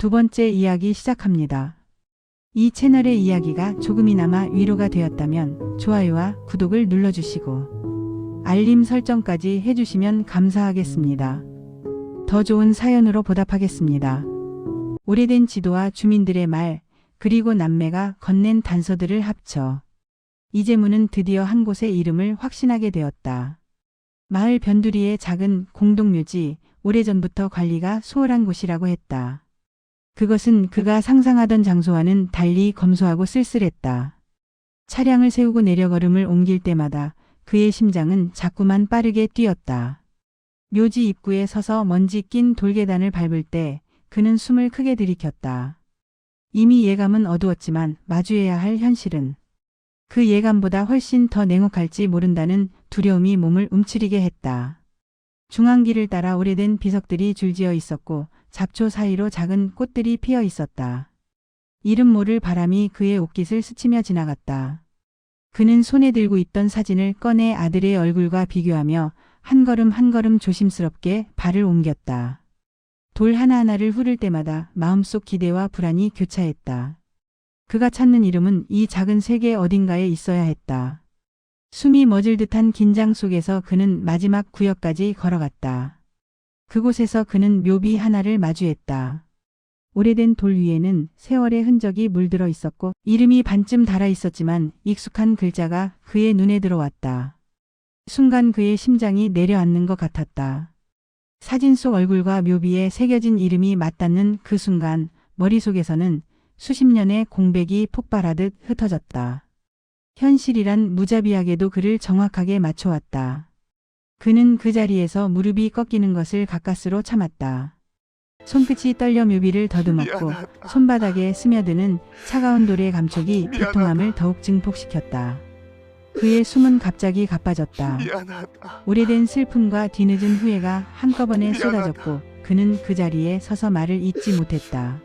두 번째 이야기 시작합니다. 이 채널의 이야기가 조금이나마 위로가 되었다면 좋아요와 구독을 눌러주시고 알림 설정까지 해주시면 감사하겠습니다. 더 좋은 사연으로 보답하겠습니다. 오래된 지도와 주민들의 말, 그리고 남매가 건넨 단서들을 합쳐 이재문은 드디어 한 곳의 이름을 확신하게 되었다. 마을 변두리의 작은 공동묘지, 오래전부터 관리가 소홀한 곳이라고 했다. 그것은 그가 상상하던 장소와는 달리 검소하고 쓸쓸했다. 차량을 세우고 내려 걸음을 옮길 때마다 그의 심장은 자꾸만 빠르게 뛰었다. 묘지 입구에 서서 먼지 낀 돌계단을 밟을 때 그는 숨을 크게 들이켰다. 이미 예감은 어두웠지만 마주해야 할 현실은 그 예감보다 훨씬 더 냉혹할지 모른다는 두려움이 몸을 움츠리게 했다. 중앙길을 따라 오래된 비석들이 줄지어 있었고 잡초 사이로 작은 꽃들이 피어 있었다. 이름 모를 바람이 그의 옷깃을 스치며 지나갔다. 그는 손에 들고 있던 사진을 꺼내 아들의 얼굴과 비교하며 한 걸음 한 걸음 조심스럽게 발을 옮겼다. 돌 하나하나를 후를 때마다 마음속 기대와 불안이 교차했다. 그가 찾는 이름은 이 작은 세계 어딘가에 있어야 했다. 숨이 멎을 듯한 긴장 속에서 그는 마지막 구역까지 걸어갔다. 그곳에서 그는 묘비 하나를 마주했다. 오래된 돌 위에는 세월의 흔적이 물들어 있었고 이름이 반쯤 달아 있었지만 익숙한 글자가 그의 눈에 들어왔다. 순간 그의 심장이 내려앉는 것 같았다. 사진 속 얼굴과 묘비에 새겨진 이름이 맞닿는 그 순간 머릿속에서는 수십 년의 공백이 폭발하듯 흩어졌다. 현실이란 무자비하게도 그를 정확하게 맞춰왔다. 그는 그 자리에서 무릎이 꺾이는 것을 가까스로 참았다. 손끝이 떨려 묘비를 더듬었고 미안하다. 손바닥에 스며드는 차가운 돌의 감촉이 비통함을 더욱 증폭시켰다. 그의 숨은 갑자기 가빠졌다. 미안하다. 오래된 슬픔과 뒤늦은 후회가 한꺼번에 미안하다. 쏟아졌고 그는 그 자리에 서서 말을 잇지 못했다.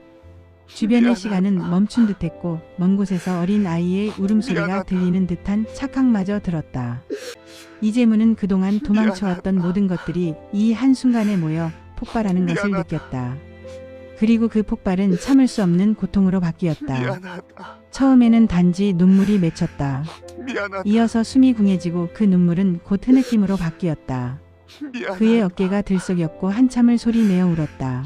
주변의 미안하다. 시간은 멈춘 듯했고 먼 곳에서 어린 아이의 울음소리가 미안하다. 들리는 듯한 착각마저 들었다. 이재문은 그동안 도망쳐왔던. 모든 것들이 이 한순간에 모여 폭발하는 것을. 느꼈다. 그리고 그 폭발은 참을 수 없는 고통으로 바뀌었다. 처음에는 단지 눈물이 맺혔다. 이어서 숨이 궁해지고 그 눈물은 곧 흐느낌으로 바뀌었다. 그의 어깨가 들썩였고 한참을 소리내어 울었다.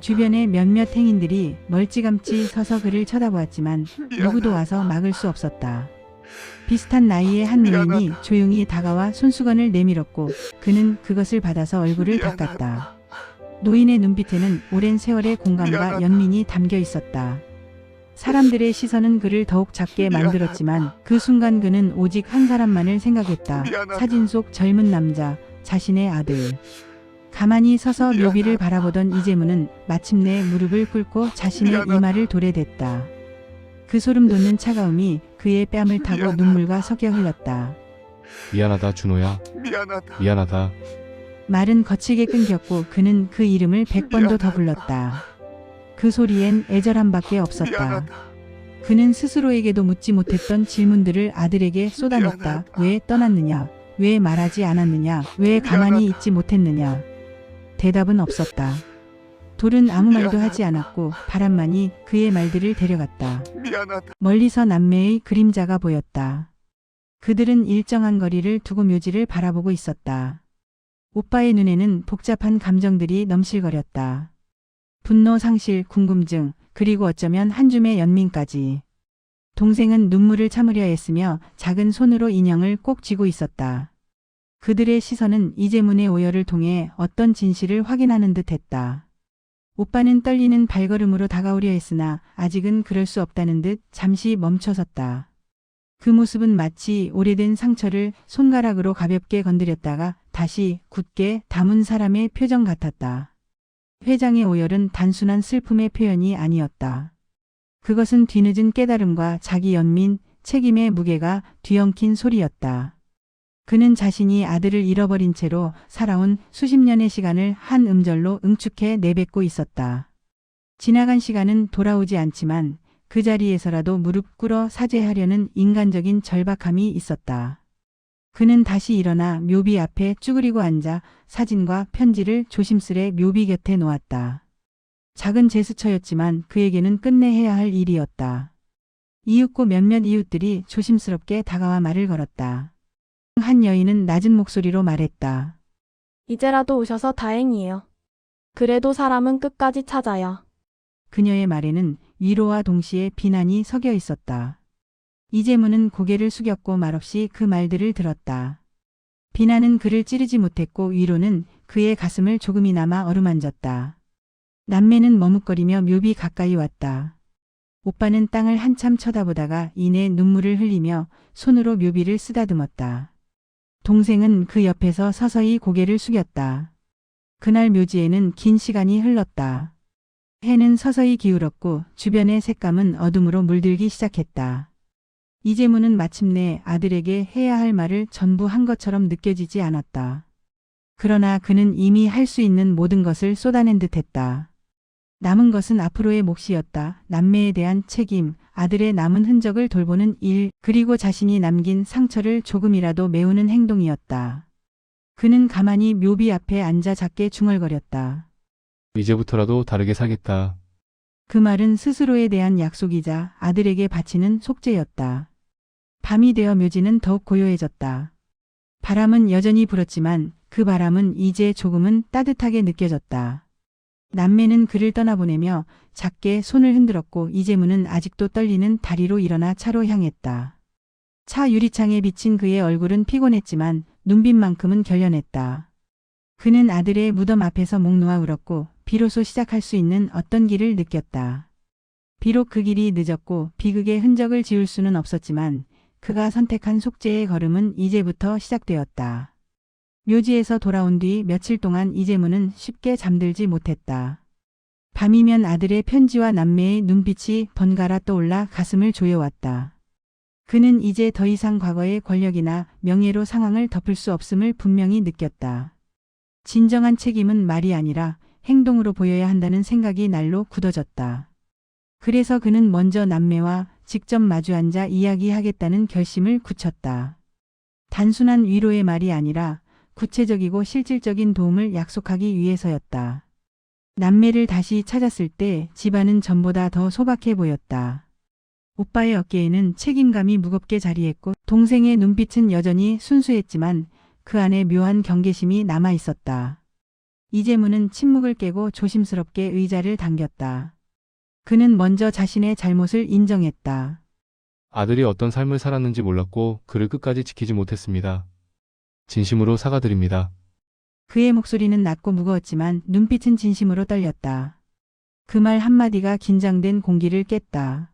주변의 몇몇 행인들이 멀찌감치 서서 그를 쳐다보았지만. 누구도 와서 막을 수 없었다. 비슷한 나이의 한 노인이. 조용히 다가와 손수건을 내밀었고 그는 그것을 받아서 얼굴을. 닦았다. 노인의 눈빛에는 오랜 세월의 공감과. 연민이 담겨 있었다. 사람들의 시선은 그를 더욱 작게. 만들었지만 그 순간 그는 오직 한 사람만을 생각했다. 사진 속 젊은 남자, 자신의 아들. 가만히 서서. 묘비를 바라보던 이재문은 마침내 무릎을 꿇고 자신의. 이마를 도래댔다. 그 소름 돋는 차가움이 그의 뺨을 타고 미안하다. 눈물과 섞여 흘렀다. 미안하다 준호야 미안하다. 미안하다 말은 거칠게 끊겼고 그는 그 이름을 백 번도 더 미안하다. 불렀다. 그 소리엔 애절함밖에 없었다. 미안하다. 그는 스스로에게도 묻지 못했던 질문들을 아들에게 쏟아냈다. 미안하다. 왜 떠났느냐? 왜 말하지 않았느냐? 왜 가만히 미안하다. 있지 못했느냐? 대답은 없었다. 돌은 아무 말도. 하지 않았고 바람만이 그의 말들을 데려갔다. 미안하다. 멀리서 남매의 그림자가 보였다. 그들은 일정한 거리를 두고 묘지를 바라보고 있었다. 오빠의 눈에는 복잡한 감정들이 넘실거렸다. 분노, 상실, 궁금증, 그리고 어쩌면 한 줌의 연민까지. 동생은 눈물을 참으려 했으며 작은 손으로 인형을 꼭 쥐고 있었다. 그들의 시선은 이재문의 오열을 통해 어떤 진실을 확인하는 듯 했다. 오빠는 떨리는 발걸음으로 다가오려 했으나 아직은 그럴 수 없다는 듯 잠시 멈춰섰다. 그 모습은 마치 오래된 상처를 손가락으로 가볍게 건드렸다가 다시 굳게 담은 사람의 표정 같았다. 회장의 오열은 단순한 슬픔의 표현이 아니었다. 그것은 뒤늦은 깨달음과 자기 연민, 책임의 무게가 뒤엉킨 소리였다. 그는 자신이 아들을 잃어버린 채로 살아온 수십 년의 시간을 한 음절로 응축해 내뱉고 있었다. 지나간 시간은 돌아오지 않지만 그 자리에서라도 무릎 꿇어 사죄하려는 인간적인 절박함이 있었다. 그는 다시 일어나 묘비 앞에 쭈그리고 앉아 사진과 편지를 조심스레 묘비 곁에 놓았다. 작은 제스처였지만 그에게는 끝내 해야 할 일이었다. 이윽고 몇몇 이웃들이 조심스럽게 다가와 말을 걸었다. 한 여인은 낮은 목소리로 말했다. 이제라도 오셔서 다행이에요. 그래도 사람은 끝까지 찾아야. 그녀의 말에는 위로와 동시에 비난이 섞여 있었다. 이재문은 고개를 숙였고 말없이 그 말들을 들었다. 비난은 그를 찌르지 못했고 위로는 그의 가슴을 조금이나마 어루만졌다. 남매는 머뭇거리며 묘비 가까이 왔다. 오빠는 땅을 한참 쳐다보다가 이내 눈물을 흘리며 손으로 묘비를 쓰다듬었다. 동생은 그 옆에서 서서히 고개를 숙였다. 그날 묘지에는 긴 시간이 흘렀다. 해는 서서히 기울었고 주변의 색감은 어둠으로 물들기 시작했다. 이재문은 마침내 아들에게 해야 할 말을 전부 한 것처럼 느껴지지 않았다. 그러나 그는 이미 할 수 있는 모든 것을 쏟아낸 듯했다. 남은 것은 앞으로의 몫이었다. 남매에 대한 책임, 아들의 남은 흔적을 돌보는 일, 그리고 자신이 남긴 상처를 조금이라도 메우는 행동이었다. 그는 가만히 묘비 앞에 앉아 작게 중얼거렸다. 이제부터라도 다르게 살겠다. 그 말은 스스로에 대한 약속이자 아들에게 바치는 속죄였다. 밤이 되어 묘지는 더욱 고요해졌다. 바람은 여전히 불었지만 그 바람은 이제 조금은 따뜻하게 느껴졌다. 남매는 그를 떠나보내며 작게 손을 흔들었고 이재문은 아직도 떨리는 다리로 일어나 차로 향했다. 차 유리창에 비친 그의 얼굴은 피곤했지만 눈빛만큼은 결연했다. 그는 아들의 무덤 앞에서 목 놓아 울었고 비로소 시작할 수 있는 어떤 길을 느꼈다. 비록 그 길이 늦었고 비극의 흔적을 지울 수는 없었지만 그가 선택한 속죄의 걸음은 이제부터 시작되었다. 묘지에서 돌아온 뒤 며칠 동안 이재문은 쉽게 잠들지 못했다. 밤이면 아들의 편지와 남매의 눈빛이 번갈아 떠올라 가슴을 조여왔다. 그는 이제 더 이상 과거의 권력이나 명예로 상황을 덮을 수 없음을 분명히 느꼈다. 진정한 책임은 말이 아니라 행동으로 보여야 한다는 생각이 날로 굳어졌다. 그래서 그는 먼저 남매와 직접 마주 앉아 이야기하겠다는 결심을 굳혔다. 단순한 위로의 말이 아니라 구체적이고 실질적인 도움을 약속하기 위해서였다. 남매를 다시 찾았을 때 집안은 전보다 더 소박해 보였다. 오빠의 어깨에는 책임감이 무겁게 자리했고 동생의 눈빛은 여전히 순수했지만 그 안에 묘한 경계심이 남아 있었다. 이재문은 침묵을 깨고 조심스럽게 의자를 당겼다. 그는 먼저 자신의 잘못을 인정했다. 아들이 어떤 삶을 살았는지 몰랐고 그를 끝까지 지키지 못했습니다. 진심으로 사과드립니다. 그의 목소리는 낮고 무거웠지만 눈빛은 진심으로 떨렸다. 그 말 한마디가 긴장된 공기를 깼다.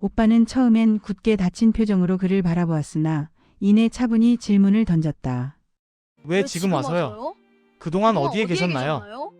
오빠는 처음엔 굳게 닫힌 표정으로 그를 바라보았으나 이내 차분히 질문을 던졌다. 왜 지금 와서요? 그동안 어디에 계셨나요?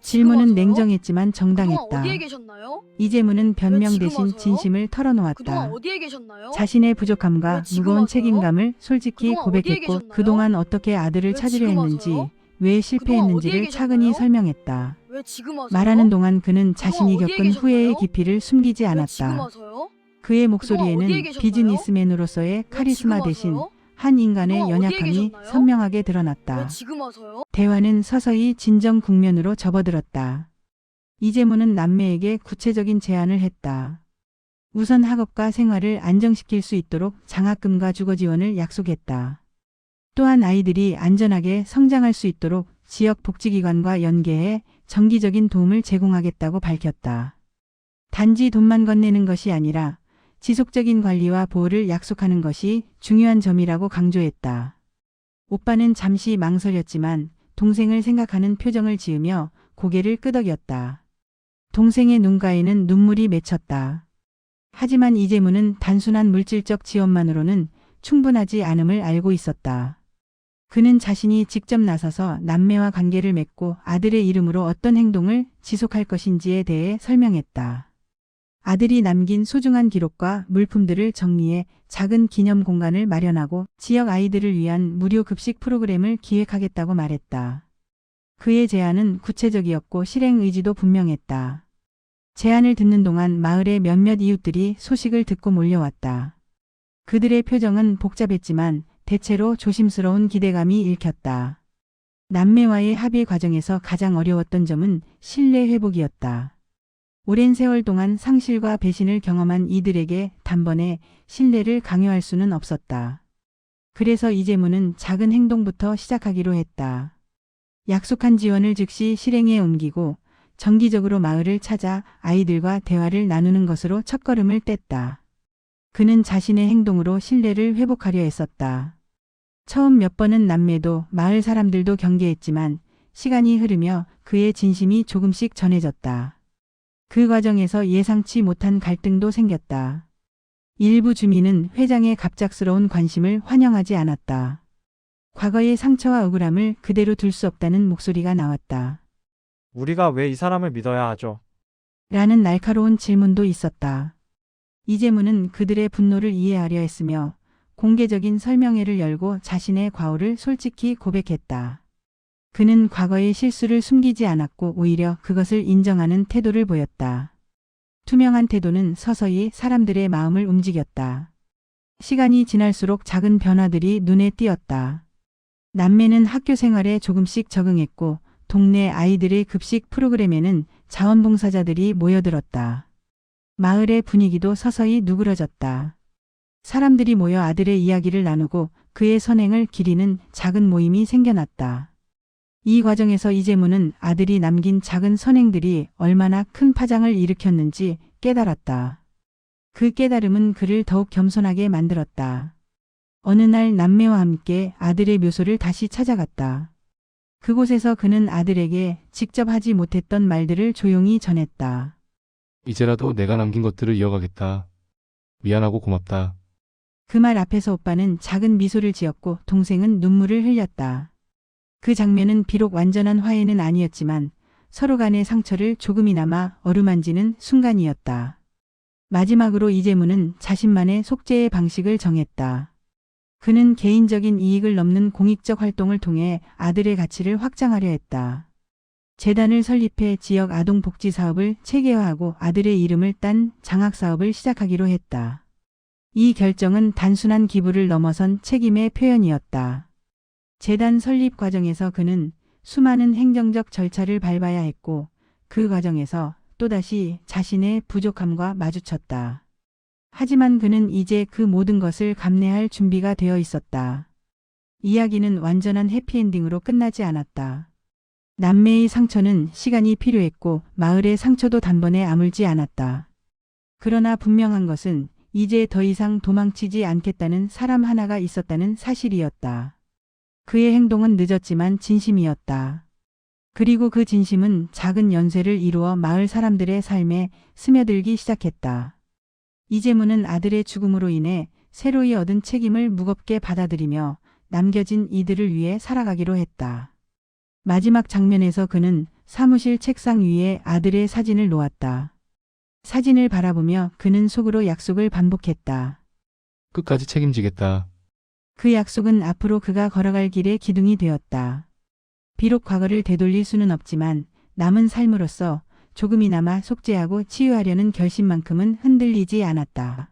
질문은? 냉정했지만 그동안 정당했다. 어디에 계셨나요? 이재문은 변명 대신? 진심을 털어놓았다. 어디에 계셨나요? 자신의 부족함과 지금 무거운 와서요? 책임감을 솔직히 그동안 어디에 고백했고 계셨나요? 그동안 어떻게 아들을 왜 찾으려 지금 했는지 와서요? 왜 실패했는지를 차근히 계셨나요? 설명했다. 왜 지금 와서요? 말하는 동안 그는 자신이 어디에 겪은 계셨나요? 후회의 깊이를 숨기지 지금 않았다. 와서요? 그의 목소리에는 계셨나요? 비즈니스맨으로서의 왜 카리스마 지금 대신 와서요? 한 인간의 어디에 연약함이 계셨나요? 선명하게 드러났다. 왜 지금 와서요? 대화는 서서히 진정 국면으로 접어들었다. 이재문은 남매에게 구체적인 제안을 했다. 우선 학업과 생활을 안정시킬 수 있도록 장학금과 주거 지원을 약속했다. 또한 아이들이 안전하게 성장할 수 있도록 지역 복지기관과 연계해 정기적인 도움을 제공하겠다고 밝혔다. 단지 돈만 건네는 것이 아니라 지속적인 관리와 보호를 약속하는 것이 중요한 점이라고 강조했다. 오빠는 잠시 망설였지만 동생을 생각하는 표정을 지으며 고개를 끄덕였다. 동생의 눈가에는 눈물이 맺혔다. 하지만 이재문은 단순한 물질적 지원만으로는 충분하지 않음을 알고 있었다. 그는 자신이 직접 나서서 남매와 관계를 맺고 아들의 이름으로 어떤 행동을 지속할 것인지에 대해 설명했다. 아들이 남긴 소중한 기록과 물품들을 정리해 작은 기념 공간을 마련하고 지역 아이들을 위한 무료 급식 프로그램을 기획하겠다고 말했다. 그의 제안은 구체적이었고 실행 의지도 분명했다. 제안을 듣는 동안 마을의 몇몇 이웃들이 소식을 듣고 몰려왔다. 그들의 표정은 복잡했지만 대체로 조심스러운 기대감이 읽혔다. 남매와의 합의 과정에서 가장 어려웠던 점은 신뢰 회복이었다. 오랜 세월 동안 상실과 배신을 경험한 이들에게 단번에 신뢰를 강요할 수는 없었다. 그래서 이재문은 작은 행동부터 시작하기로 했다. 약속한 지원을 즉시 실행에 옮기고 정기적으로 마을을 찾아 아이들과 대화를 나누는 것으로 첫걸음을 뗐다. 그는 자신의 행동으로 신뢰를 회복하려 했었다. 처음 몇 번은 남매도 마을 사람들도 경계했지만 시간이 흐르며 그의 진심이 조금씩 전해졌다. 그 과정에서 예상치 못한 갈등도 생겼다. 일부 주민은 회장의 갑작스러운 관심을 환영하지 않았다. 과거의 상처와 억울함을 그대로 둘 수 없다는 목소리가 나왔다. 우리가 왜 이 사람을 믿어야 하죠? 라는 날카로운 질문도 있었다. 이재문은 그들의 분노를 이해하려 했으며 공개적인 설명회를 열고 자신의 과오를 솔직히 고백했다. 그는 과거의 실수를 숨기지 않았고 오히려 그것을 인정하는 태도를 보였다. 투명한 태도는 서서히 사람들의 마음을 움직였다. 시간이 지날수록 작은 변화들이 눈에 띄었다. 남매는 학교 생활에 조금씩 적응했고 동네 아이들의 급식 프로그램에는 자원봉사자들이 모여들었다. 마을의 분위기도 서서히 누그러졌다. 사람들이 모여 아들의 이야기를 나누고 그의 선행을 기리는 작은 모임이 생겨났다. 이 과정에서 이재문은 아들이 남긴 작은 선행들이 얼마나 큰 파장을 일으켰는지 깨달았다. 그 깨달음은 그를 더욱 겸손하게 만들었다. 어느 날 남매와 함께 아들의 묘소를 다시 찾아갔다. 그곳에서 그는 아들에게 직접 하지 못했던 말들을 조용히 전했다. 이제라도 내가 남긴 것들을 이어가겠다. 미안하고 고맙다. 그 말 앞에서 오빠는 작은 미소를 지었고 동생은 눈물을 흘렸다. 그 장면은 비록 완전한 화해는 아니었지만 서로 간의 상처를 조금이나마 어루만지는 순간이었다. 마지막으로 이재문은 자신만의 속죄의 방식을 정했다. 그는 개인적인 이익을 넘는 공익적 활동을 통해 아들의 가치를 확장하려 했다. 재단을 설립해 지역 아동복지 사업을 체계화하고 아들의 이름을 딴 장학 사업을 시작하기로 했다. 이 결정은 단순한 기부를 넘어선 책임의 표현이었다. 재단 설립 과정에서 그는 수많은 행정적 절차를 밟아야 했고 그 과정에서 또다시 자신의 부족함과 마주쳤다. 하지만 그는 이제 그 모든 것을 감내할 준비가 되어 있었다. 이야기는 완전한 해피엔딩으로 끝나지 않았다. 남매의 상처는 시간이 필요했고 마을의 상처도 단번에 아물지 않았다. 그러나 분명한 것은 이제 더 이상 도망치지 않겠다는 사람 하나가 있었다는 사실이었다. 그의 행동은 늦었지만 진심이었다. 그리고 그 진심은 작은 연쇄를 이루어 마을 사람들의 삶에 스며들기 시작했다. 이재문은 아들의 죽음으로 인해 새로이 얻은 책임을 무겁게 받아들이며 남겨진 이들을 위해 살아가기로 했다. 마지막 장면에서 그는 사무실 책상 위에 아들의 사진을 놓았다. 사진을 바라보며 그는 속으로 약속을 반복했다. 끝까지 책임지겠다. 그 약속은 앞으로 그가 걸어갈 길의 기둥이 되었다. 비록 과거를 되돌릴 수는 없지만 남은 삶으로서 조금이나마 속죄하고 치유하려는 결심만큼은 흔들리지 않았다.